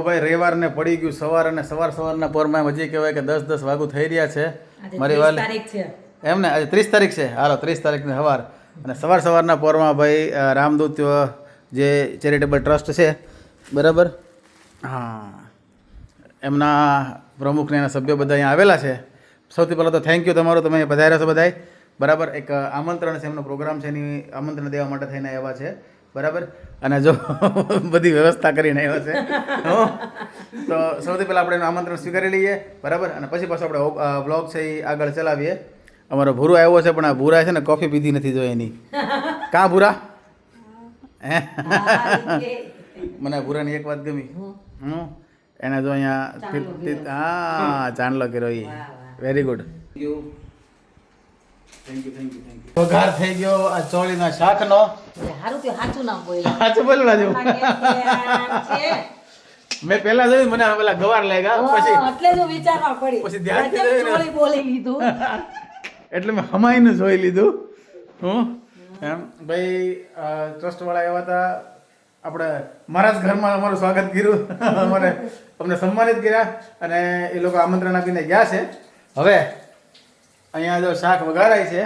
જો ભાઈ રવિવારને પડી ગયું સવાર અને સવાર સવારના પોરમાં હજી કહેવાય કે દસ દસ વાગુ થઈ રહ્યા છે. મારી 30 વાલી એમ ને? આજે ત્રીસ તારીખ છે. હાલો ત્રીસ તારીખની સવાર. અને સવાર સવારના પોરમાં ભાઈ રામદૂત જે ચેરિટેબલ ટ્રસ્ટ છે બરાબર? હા. એમના પ્રમુખને એના સભ્યો બધા અહીંયા આવેલા છે. સૌથી પહેલાં તો થેન્ક યુ તમારો તમે પધાર્યા છો બધાય. બરાબર? એક આમંત્રણ છે એમનો પ્રોગ્રામ છે એની આમંત્રણ દેવા માટે થઈને આવ્યા છે. બરાબર? અને જો બધી વ્યવસ્થા કરીને આવ્યો છે હો. તો સૌથી પહેલાં આપણે એનું આમંત્રણ સ્વીકારી લઈએ બરાબર? અને પછી પાછું આપણે બ્લોગ છે એ આગળ ચલાવીએ. અમારો ભૂરો આવ્યો છે પણ આ ભૂરા છે ને કોફી પીધી નથી જો એની. કાં ભૂરા? હે? મને ભૂરાની એક વાત ગમી. હું? એને જો અહીંયા હા ચાંદલો કર્યો એ વેરી ગુડ પગાર થઈ ગયો આ ચોળીના શાકનો. હારું તે સાચું નામ બોલ્યા. સાચું બોલું રાજુ મેં પેલા જોયું મને પેલા ગવાર લાગ્યા. પછી એટલે જો વિચારવા પડી. પછી ધ્યાન ચોળી બોલી લીધું? એટલે મેં હમાઈને જોઈ લીધું. હું? એમ ભાઈ ટ્રસ્ટ વાળા એવા હતા. આપણે મારા જ ઘરમાં અમારું સ્વાગત કર્યું. અમારે અમને સન્માનિત કર્યા અને એ લોકો આમંત્રણ આપીને ગયા છે. હવે અહીંયા જો શાક વઘારાય છે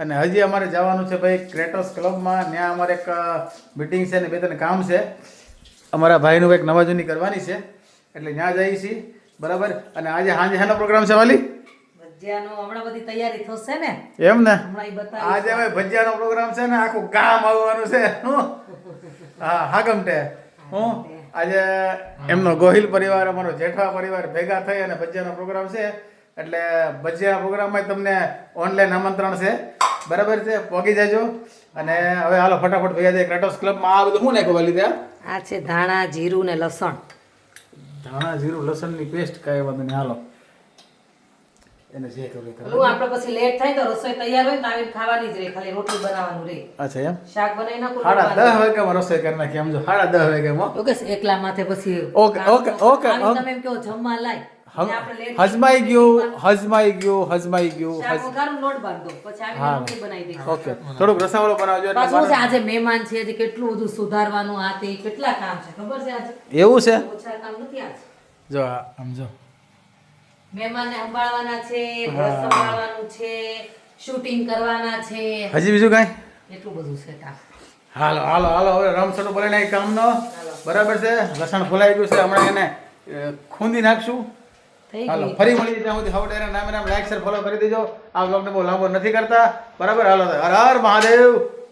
અને હજી અમારે જવાનું છે ભાઈ ક્રેટોસ ક્લબમાં. ત્યાં અમારે એક મિટિંગ છે ને બે ત્રણ કામ છે. અમારા ભાઈનું કંઈક નવાજૂની કરવાની છે. એટલે ત્યાં જઈએ છીએ. બરાબર? અને આજે સાંજે શાનો પ્રોગ્રામ છે વાલી? એમ ને. આજે હવે ભજીયાનો પ્રોગ્રામ છે ને આખું ગામ આવવાનું છે. હું? હા હાગમટે હું? આજે એમનો ગોહિલ પરિવાર અમારો જેઠવા પરિવાર ભેગા થઈ અને ભજીયાનો પ્રોગ્રામ છે. એટલે ભજીયા પ્રોગ્રામમાં તમને ઓનલાઈન આમંત્રણ છે. બરાબર છે? પહોંચી જજો. અને હવે હાલો ફટાફટ ભેગા જાય ક્રેટોસ ક્લબમાં આ બધું શું નાખ્યું વાલી આ છે ધાણા જીરું ને લસણ. ધાણા જીરું લસણની પેસ્ટ કાંઈ વાંધો નહીં. હાલો. એને જે કરવું એ કરો. આપણે પછી લેટ થાય તો રસોઈ તૈયાર હોય ને તો આવીને ખાવાની જ રહે. ખાલી રોટલી બનાવવાનું રહે. અચ્છા એમ? શાક બનાવી નાખો સાડા દસ વાગ્યામાં રસોઈ કરી નાખી એમ જો. સાડા દસ વાગ્યામાં. ઓકે એકલા માથે પછી ઓકે, ઓકે, ઓકે, તમે એમ કહો જમવા લાય. હજમાઈ ગયું હજમાઈ ગયું હજમાઈ ગયું હા. ઓકે. થોડુંક રસાવાળો બનાવજો પાછું છે આજે મહેમાન છે હજી કેટલું બધું સુધારવાનું આ તે કેટલા કામ છે ખબર છે આજે? એવું છે? ઓછા કામ નથી આજે. જો આમ જો. મહેમાનને સંભાળવાના છે ઘર સંભાળવાનું છે શૂટિંગ કરવાના છે. હજી બીજું કાંઈ? એટલું બધું છે કામ. હાલો હાલો હાલો હવે રમસડો બોલે કામનો. બરાબર છે? લસણ ફોલાઈ ગયું છે હમણાં એને ખૂંદી નાખશું. હાલો ફરી મળી ત્યાં સુધી હવે નામે નામ લાઈક શેર ફોલો કરી દેજો. આ બ્લોગને બહુ લાંબો નથી કરતા. બરાબર? હાલો હર હર મહાદેવ.